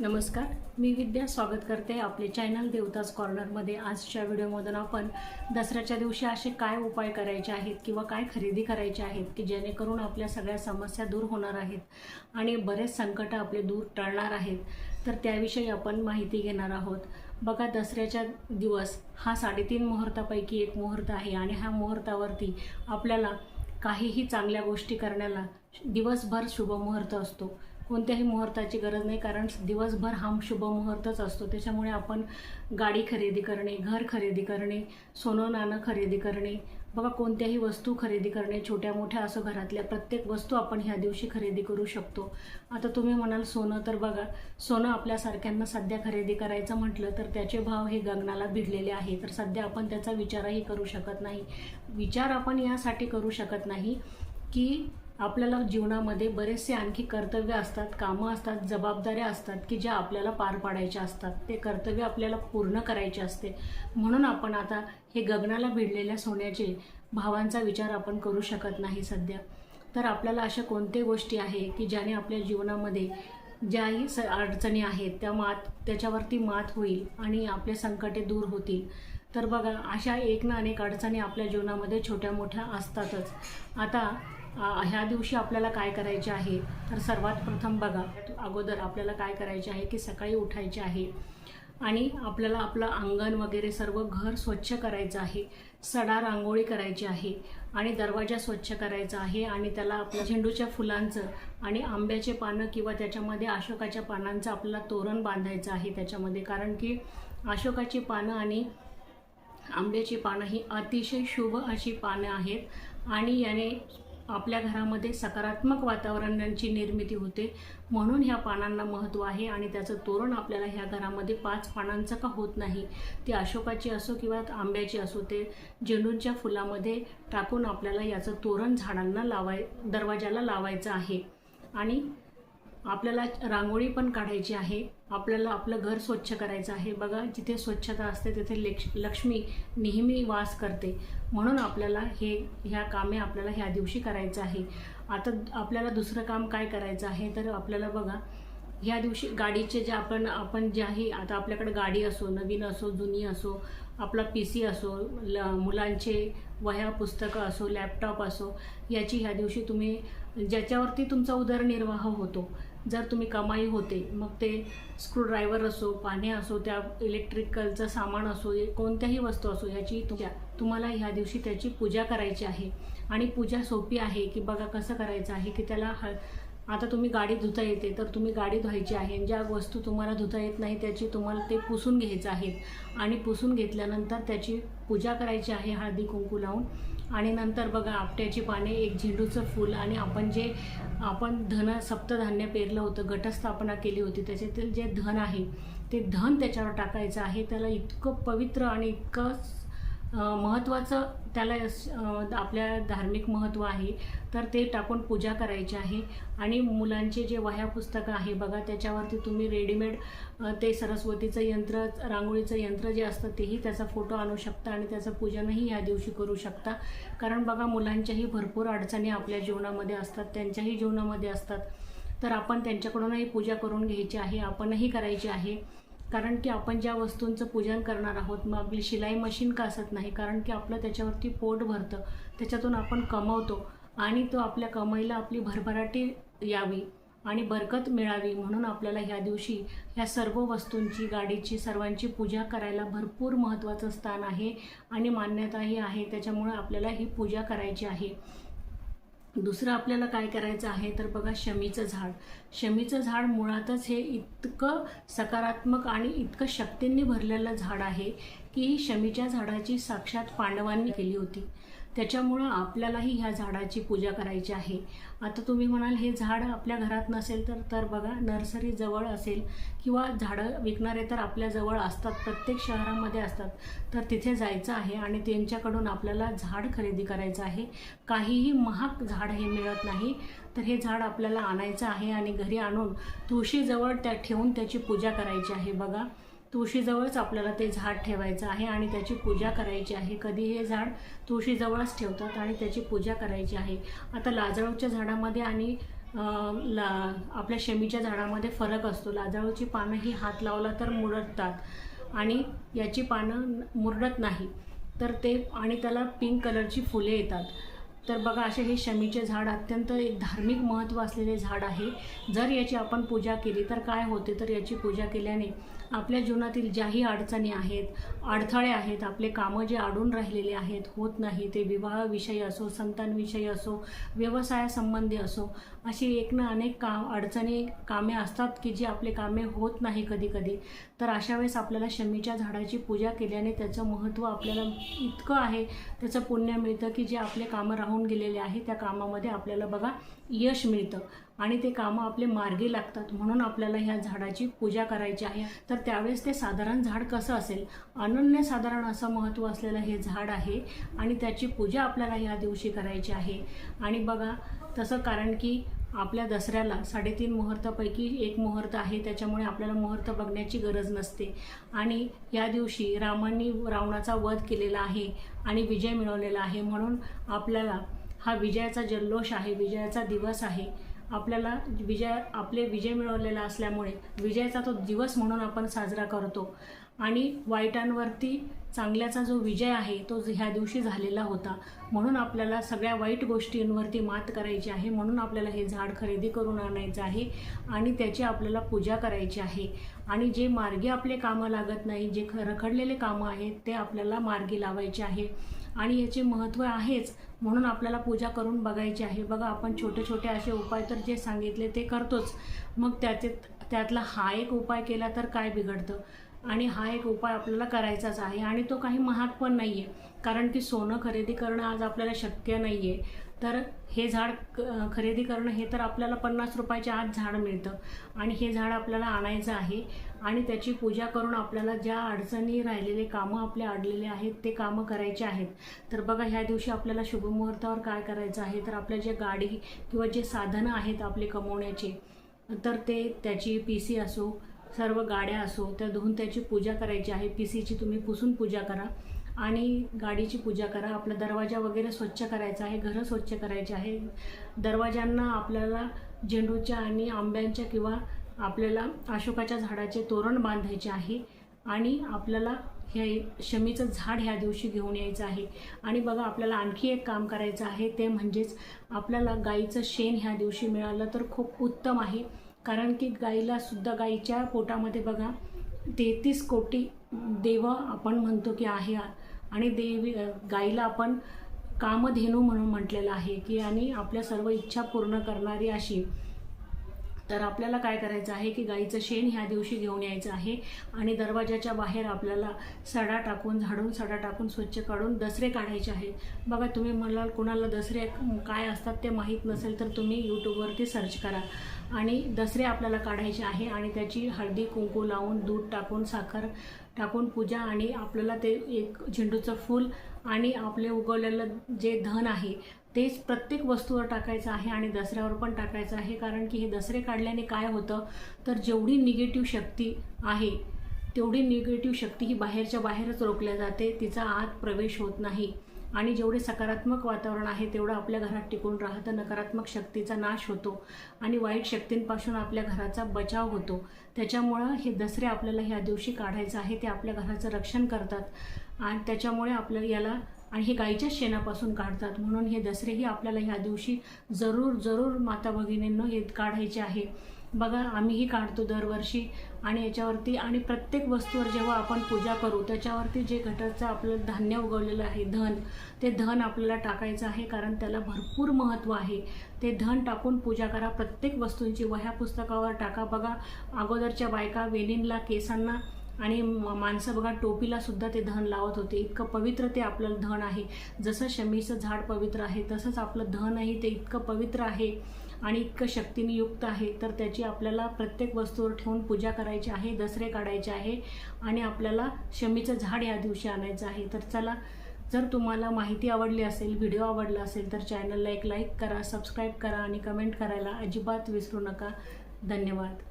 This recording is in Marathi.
नमस्कार मी विद्या स्वागत करते आपले चॅनल देवताज कॉर्नरमध्ये आजच्या व्हिडिओमधून आपण दसऱ्याच्या दिवशी असे काय उपाय करायचे आहेत किंवा काय खरेदी करायचे आहेत की जेणेकरून आपल्या सगळ्या समस्या दूर होणार आहेत आणि बरेच संकट आपले दूर टळणार आहेत तर त्याविषयी आपण माहिती घेणार आहोत. बघा दसऱ्याच्या दिवस हा साडेतीन मुहूर्तापैकी एक मुहूर्त आहे आणि ह्या मुहूर्तावरती आपल्याला काहीही चांगल्या गोष्टी करण्याला दिवसभर शुभ मुहूर्त असतो. कोणत्याही मुहूर्ताची गरज नाही कारण दिवसभर हा शुभ मुहूर्तच असतो. त्याच्यामुळे आपण गाडी खरेदी करणे घर खरेदी करणे सोनं नाणं खरेदी करणे बघा कोणत्याही वस्तू खरेदी करणे छोट्या मोठ्या असं घरातल्या प्रत्येक वस्तू आपण ह्या दिवशी खरेदी करू शकतो. आता तुम्ही म्हणाल सोनं तर बघा सोनं आपल्यासारख्यांना सध्या खरेदी करायचं म्हटलं तर त्याचे भाव हे गगनाला भिडलेले आहे. तर सध्या आपण त्याचा विचारही करू शकत नाही. विचार आपण यासाठी करू शकत नाही की आपल्याला जीवनामध्ये बरेचसे आणखी कर्तव्य असतात कामं असतात जबाबदाऱ्या असतात की ज्या आपल्याला पार पाडायच्या असतात. ते कर्तव्य आपल्याला पूर्ण करायचे असते. म्हणून आपण आता हे गगनाला भिडलेल्या सोन्याचे भावांचा विचार आपण करू शकत नाही सध्या. तर आपल्याला अशा कोणत्या गोष्टी आहे की ज्याने आपल्या जीवनामध्ये ज्याही स अडचणी आहेत त्या मात त्याच्यावरती मात होईल आणि आपले संकटे दूर होतील? तर बघा अशा एक ना अनेक अडचणी आपल्या जीवनामध्ये छोट्या मोठ्या असतातच. आता ह्या दिवशी आपल्याला काय करायचे आहे? तर सर्वात प्रथम बघा अगोदर आपल्याला काय करायचे आहे की सकाळी उठायचे आहे. आणि आपल्याला आपलं अंगण वगैरे सर्व घर स्वच्छ करायचं आहे. सडा रांगोळी करायची आहे. आणि दरवाजा स्वच्छ करायचा आहे. आणि त्याला आपल्या झेंडूच्या फुलांचं आणि आंब्याचे पानं किंवा त्याच्यामध्ये अशोकाच्या पानांचं आपल्याला तोरण बांधायचं आहे त्याच्यामध्ये. कारण की अशोकाची पानं आणि आंब्याची पानं ही अतिशय शुभ अशी पानं आहेत. आणि याने आपल्या घरामध्ये सकारात्मक वातावरणाची निर्मिती होते. म्हणून ह्या पानांना महत्त्व आहे आणि त्याचं तोरण आपल्याला ह्या घरामध्ये पाच पानांचं का होत नाही? ती अशोकाची असो किंवा आंब्याची असो ते झेंडूंच्या फुलामध्ये टाकून आपल्याला याचं तोरण झाडांना लावाय दरवाजाला लावायचं आहे. आणि आपल्याला रांगोळी पण काढायची आहे. आपल्याला आपलं घर स्वच्छ करायचं आहे. बघा जिथे स्वच्छता असते तिथे लेक्ष लक्ष्मी नेहमी वास करते. म्हणून आपल्याला हे ह्या कामे आपल्याला ह्या दिवशी करायचं आहे. आता आपल्याला दुसरं काम काय करायचं आहे? तर आपल्याला बघा ह्या दिवशी गाडीचे जे आपण आपण जे आहे आता आपल्याकडे गाडी असो नवीन असो जुनी असो आपला पी सी असो ल मुलांचे वह्या पुस्तकं असो लॅपटॉप असो याची ह्या दिवशी तुम्ही ज्याच्यावरती तुमचा उदरनिर्वाह होतो जर तुम्ही कमाई होते मग ते स्क्रूड्रायव्हर असो पाने असो त्या इलेक्ट्रिकलचं सामान असो हे कोणत्याही वस्तू असो याची तुमच्या तुम्हाला ह्या दिवशी त्याची पूजा करायची आहे. आणि पूजा सोपी आहे की बघा कसं करायचं आहे की त्याला ह आता तुम्ही गाडी धुता येते तर तुम्ही गाडी धुवायची आहे ज्या वस्तू तुम्हाला धुता येत नाही त्याची तुम्हाला ते पुसून घ्यायचं आहे. आणि पुसून घेतल्यानंतर त्याची पूजा करायची आहे हळदी कुंकू लावून. आणि नंतर बघा आपट्याची पाने एक झेंडूचं फूल आणि आपण जे आपण धन सप्तधान्य पेरलं होतं घटस्थापना केली होती त्याच्यातील जे धन आहे ते धन त्याच्यावर टाकायचं आहे. त्याला इतकं पवित्र आणि इतकं महत्त्वाचं त्याला आपल्या धार्मिक महत्त्व आहे तर ते टाकून पूजा करायची आहे. आणि मुलांचे जे वह्या पुस्तकं आहे बघा त्याच्यावरती तुम्ही रेडीमेड ते सरस्वतीचं यंत्र रांगोळीचं यंत्र जे असतं तेही त्याचा फोटो आणू शकता आणि त्याचं पूजनही या दिवशी करू शकता. कारण बघा मुलांच्याही भरपूर अडचणी आपल्या जीवनामध्ये असतात त्यांच्याही जीवनामध्ये असतात. तर आपण त्यांच्याकडूनही पूजा करून घ्यायची आहे आपणही करायची आहे. कारण की आपण ज्या वस्तूंचं पूजन करणार आहोत मग आपली शिलाई मशीन का असत नाही कारण की आपलं त्याच्यावरती पोट भरतं त्याच्यातून आपण कमवतो आणि तो आपल्या कमाईला आपली भरभराटी यावी आणि बरकत मिळावी म्हणून आपल्याला ह्या दिवशी ह्या सर्व वस्तूंची गाडीची सर्वांची पूजा करायला भरपूर महत्त्वाचं स्थान आहे आणि मान्यताही आहे. त्याच्यामुळे आपल्याला ही पूजा करायची आहे. दुसरं आपल्याला काय करायचं आहे? तर बघा शमीचं झाड. शमीचं झाड मुळातच हे इतकं सकारात्मक आणि इतकं शक्तींनी भरलेलं झाड आहे की शमीच्या झाडाची साक्षात पांडवांनी केली होती. त्याच्यामुळं आपल्यालाही ह्या झाडाची पूजा करायची आहे. आता तुम्ही म्हणाल हे झाड आपल्या घरात नसेल तर तर बघा नर्सरी जवळ असेल किंवा झाडं विकणारे तर आपल्या जवळ असतात प्रत्येक शहरामध्ये असतात तर तिथे जायचं आहे आणि त्यांच्याकडून आपल्याला झाड खरेदी करायचं आहे. काहीही महाग झाड हे मिळत नाही तर हे झाड आपल्याला आणायचं आहे आणि घरी आणून तुळशीजवळ त्या ठेवून त्याची पूजा करायची आहे. बघा तुळशीजवळच आपल्याला ते झाड ठेवायचं आहे आणि त्याची पूजा करायची आहे. कधी हे झाड तुळशीजवळच ठेवतात आणि त्याची पूजा करायची आहे. आता लाजळूच्या झाडामध्ये आणि ला आपल्या शमीच्या झाडामध्ये फरक असतो. लाजळूची पानं ही हात लावला तर मुरडतात आणि याची पानं मुरडत नाही. तर ते आणि त्याला पिंक कलरची फुले येतात. तर बघा असे हे शमीचे झाड अत्यंत एक धार्मिक महत्त्व असलेले झाड आहे. जर याची आपण पूजा केली तर काय होते? तर याची पूजा केल्याने आपल्या जीवनातील ज्याही अडचणी आहेत अडथळे आहेत आपले कामं जे अडून राहिलेले आहेत होत नाही ते विवाहाविषयी असो संतांविषयी असो व्यवसायासंबंधी असो अशी एक ना अनेक का अडचणी कामे असतात की जी आपले कामे होत नाही कधी कधी तर अशा वेळेस आपल्याला शमीच्या झाडाची पूजा केल्याने त्याचं महत्त्व आपल्याला इतकं आहे त्याचं पुण्य मिळतं की जे आपले कामं राहून गेलेले आहे त्या कामामध्ये आपल्याला बघा यश मिळतं. आणि ते कामं आपले मार्गी लागतात. म्हणून आपल्याला ह्या झाडाची पूजा करायची आहे. तर त्यावेळेस ते साधारण झाड कसं असेल? अनन्य साधारण असं महत्त्व असलेलं हे झाड आहे आणि त्याची पूजा आपल्याला ह्या दिवशी करायची आहे. आणि बघा तसं कारण की आपल्या दसऱ्याला साडेतीन मुहूर्तापैकी एक मुहूर्त आहे. त्याच्यामुळे आपल्याला मुहूर्त बघण्याची गरज नसते. आणि या दिवशी रामांनी रावणाचा वध केलेला आहे आणि विजय मिळवलेला आहे. म्हणून आपल्याला हा विजयाचा जल्लोष आहे विजयाचा दिवस आहे. आपल्याला विजय आपले विजय मिळवलेला असल्यामुळे विजयाचा तो दिवस म्हणून आपण साजरा करतो. आणि वाईटांवरती चांगल्याचा जो विजय आहे तो ह्या दिवशी झालेला होता. म्हणून आपल्याला सगळ्या वाईट गोष्टींवरती मात करायची आहे. म्हणून आपल्याला हे झाड खरेदी करून आणायचं आहे आणि त्याची आपल्याला पूजा करायची आहे. आणि जे मार्गी आपले कामं लागत नाही जे ख रखडलेले कामं आहेत ते आपल्याला मार्गी लावायचे आहे. आणि याचे महत्त्व आहेच म्हणून आपल्याला पूजा करून बघायची आहे. बघा आपण छोटे छोटे असे उपाय तर जे सांगितले ते करतोच. मग त्याचे त्यातला हा एक उपाय केला तर काय बिघडतं? आणि हा एक उपाय आपल्याला करायचाच आहे. आणि तो काही महाग पण नाही आहे कारण की सोनं खरेदी करणं आज आपल्याला शक्य नाही आहे तर हे झाड खरेदी करणं हे तर आपल्याला पन्नास रुपयाच्या आत झाड मिळतं. आणि हे झाड आपल्याला आणायचं आहे. आणि त्याची पूजा करून आपल्याला ज्या अडचणी राहिलेले कामं आपले अडलेले आहेत ते कामं करायचे आहेत. तर बघा ह्या दिवशी आपल्याला शुभमुहूर्तावर काय करायचं आहे? तर आपल्या जे गाडी किंवा जे साधनं आहेत आपले कमवण्याचे तर ते त्याची पी सी असो सर्व गाड्या असो त्या धुवून त्याची पूजा करायची आहे. पी सीची तुम्ही पुसून पूजा करा. आणि गाडीची पूजा करा आपला दरवाजा वगैरे स्वच्छ करायचा आहे घरं स्वच्छ करायचे आहे. दरवाजांना आपल्याला झेंडूच्या आणि आंब्यांच्या किंवा आपल्याला अशोकाच्या झाडाचे तोरण बांधायचे आहे आणि आपल्याला हे शमीचं झाड ह्या दिवशी घेऊन यायचं आहे. आणि बघा आपल्याला आणखी एक काम करायचं आहे ते म्हणजेच आपल्याला गाईचं शेण ह्या दिवशी मिळालं तर खूप उत्तम आहे. कारण की गाईला सुद्धा गाईच्या पोटामध्ये बघा तेहतीस कोटी देव आपण म्हणतो की आहे. आणि देवी गाईला आपण कामधेनू म्हणून म्हटलेलं आहे की आणि आपल्या सर्व इच्छा पूर्ण करणारी अशी. तर आपल्याला काय करायचं आहे की गाईचं शेण ह्या दिवशी घेऊन यायचं आहे आणि दरवाजाच्या बाहेर आपल्याला सडा टाकून झाडून सडा टाकून स्वच्छ काढून दसरे काढायचे आहेत. बघा तुम्ही म्हणाल कुणाला दसरे काय असतात ते माहीत नसेल तर तुम्ही यूट्यूबवरती सर्च करा. आणि दसरे आपल्याला काढायचे आहे आणि त्याची हळदी कुंकू लावून दूध टाकून साखर टाकून पूजा आणि आपल्याला ते एक झेंडूचं फूल आणि आपले उगवलेलं जे धन आहे तेच प्रत्येक वस्तूवर टाकायचं आहे आणि दसऱ्यावर पण टाकायचं आहे. कारण की हे दसरे काढल्याने काय होतं? तर जेवढी निगेटिव्ह शक्ती आहे तेवढी निगेटिव्ह शक्ती ही बाहेरच्या बाहेरच रोखल्या जाते. तिचा आत प्रवेश होत नाही. आणि जेवढे सकारात्मक वातावरण आहे तेवढं आपल्या घरात टिकून राहतं. नकारात्मक शक्तीचा नाश होतो आणि वाईट शक्तींपासून आपल्या घराचा बचाव होतो. त्याच्यामुळं हे दसरे आपल्याला ह्या दिवशी काढायचं आहे. ते आपल्या घराचं रक्षण करतात आणि त्याच्यामुळे आपल्याला याला आणि हे गाईच्या शेणापासून काढतात. म्हणून हे दसरेही आपल्याला ह्या दिवशी जरूर जरूर माता भगिनींना हे काढायचे आहे. बघा आम्हीही काढतो दरवर्षी आणि याच्यावरती आणि प्रत्येक वस्तूवर जेव्हा आपण पूजा करू त्याच्यावरती जे घटाचं आपलं धान्य उगवलेलं आहे धन ते धन आपल्याला टाकायचं आहे कारण त्याला भरपूर महत्त्व आहे. ते धन टाकून पूजा करा प्रत्येक वस्तूंची वह्या पुस्तकावर टाका. बघा अगोदरच्या बायका वेलींला केसांना आणि माणसं बघा टोपीला सुद्धा ते धन लावत होते. इतकं पवित्र ते आपलं धन आहे. जसं शमीचं झाड पवित्र आहे तसंच आपलं धनही ते इतकं पवित्र आहे. आणि इतकं शक्तीने युक्त आहे तर त्याची आपल्याला प्रत्येक वस्तूवर ठेवून पूजा करायची आहे दसरे काढायचे आहे आणि आपल्याला शमीचं झाड या दिवशी आणायचं आहे. तर चला जर तुम्हाला माहिती आवडली असेल व्हिडिओ आवडला असेल तर चॅनलला एक लाईक करा सबस्क्राईब करा आणि कमेंट करायला अजिबात विसरू नका. धन्यवाद.